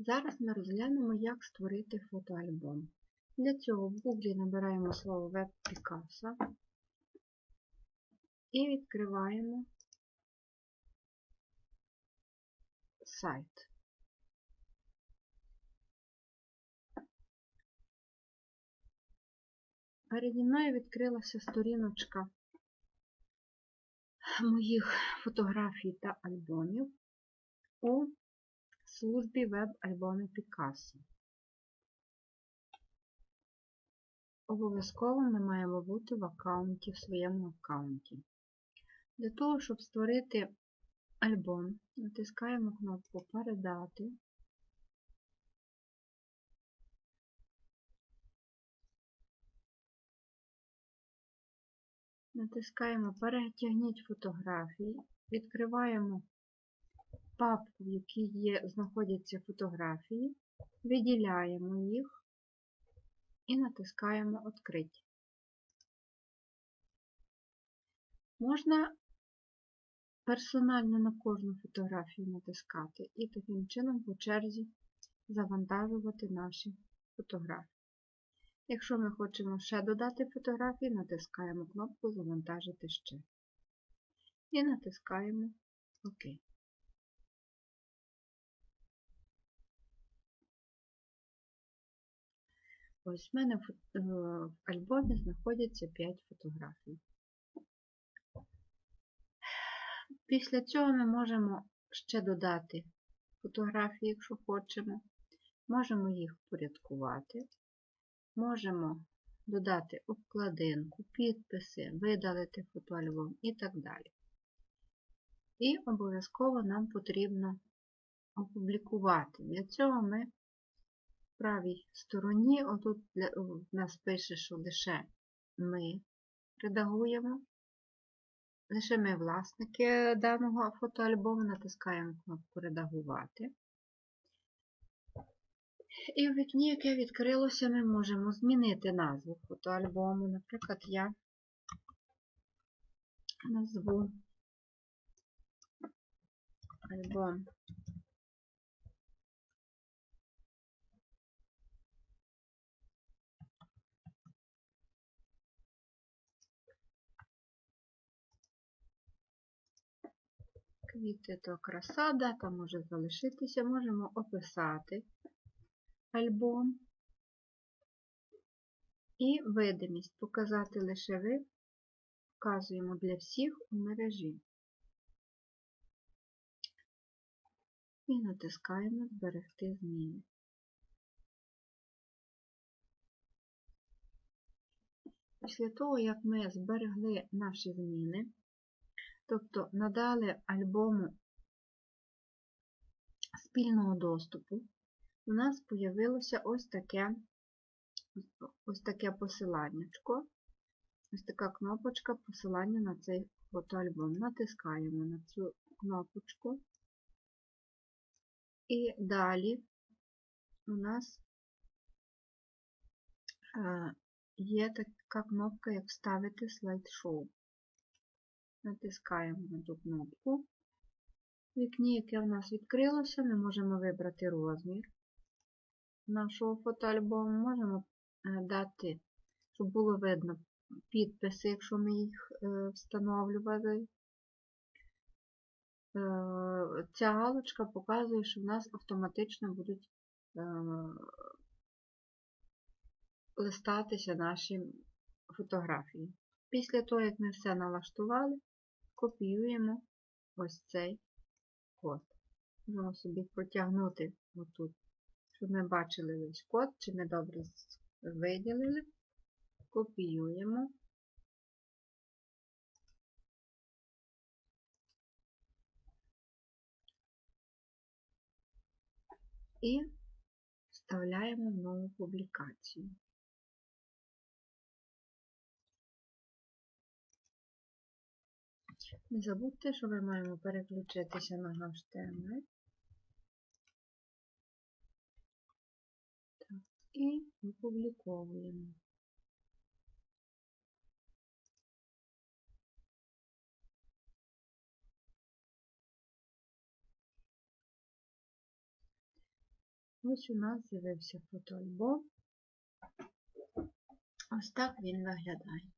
Зараз ми розглянемо, як створити фотоальбом. Для цього в Google набираємо слово Web Picasso і відкриваємо сайт. Переді мною відкрилася сторіночка моїх фотографій та альбомів у службі веб-альбоми Picasso. Обов'язково ми маємо бути в аккаунті, в своєму аккаунті. Для того, щоб створити альбом, натискаємо кнопку Передати. Натискаємо Перетягніть фотографії, відкриваємо папку, в якій є, знаходяться фотографії, виділяємо їх і натискаємо Открити. Можна персонально на кожну фотографію натискати і таким чином по черзі завантажувати наші фотографії. Якщо ми хочемо ще додати фотографії, натискаємо кнопку Завантажити ще. І натискаємо ОК. Ось в мене в в альбомі знаходяться 5 фотографій. Після цього ми можемо ще додати фотографії, якщо хочемо. Можемо їх впорядкувати. Можемо додати обкладинку, підписи, видалити фотоальбом і так далі. І обов'язково нам потрібно опублікувати. Для цього ми правій стороні, отут в нас пише, що лише ми редагуємо, лише ми власники даного фотоальбому, натискаємо кнопку Редагувати. І в вікні, яке відкрилося, ми можемо змінити назву фотоальбому. Наприклад, я назву альбом Квіти то краса, дата може залишитися, можемо описати альбом і видимість показати лише ви, вказуємо для всіх у мережі. І натискаємо Зберегти зміни. Після того, як ми зберегли наші зміни, тобто надали альбому спільного доступу, у нас з'явилося ось таке ось таке посиланнячко, ось така кнопочка посилання на цей фотоальбом. Натискаємо на цю кнопочку. І далі у нас є така кнопка, як вставити слайд-шоу. Натискаємо на ту кнопку. В вікні, яке в нас відкрилося, ми можемо вибрати розмір нашого фотоальбому. Можемо дати, щоб було видно підписи, якщо ми їх встановлювали. Ця галочка показує, що в нас автоматично будуть листатися наші фотографії. Після того, як ми все налаштували, копіюємо ось цей код. Можемо собі протягнути отут, щоб ми бачили весь код, чи ми добре виділили. Копіюємо. І вставляємо в нову публікацію. Не забудьте, що ми маємо переключитися на HTML. Так, і опубліковуємо. Ось у нас з'явився фотоальбом. Ось так він виглядає.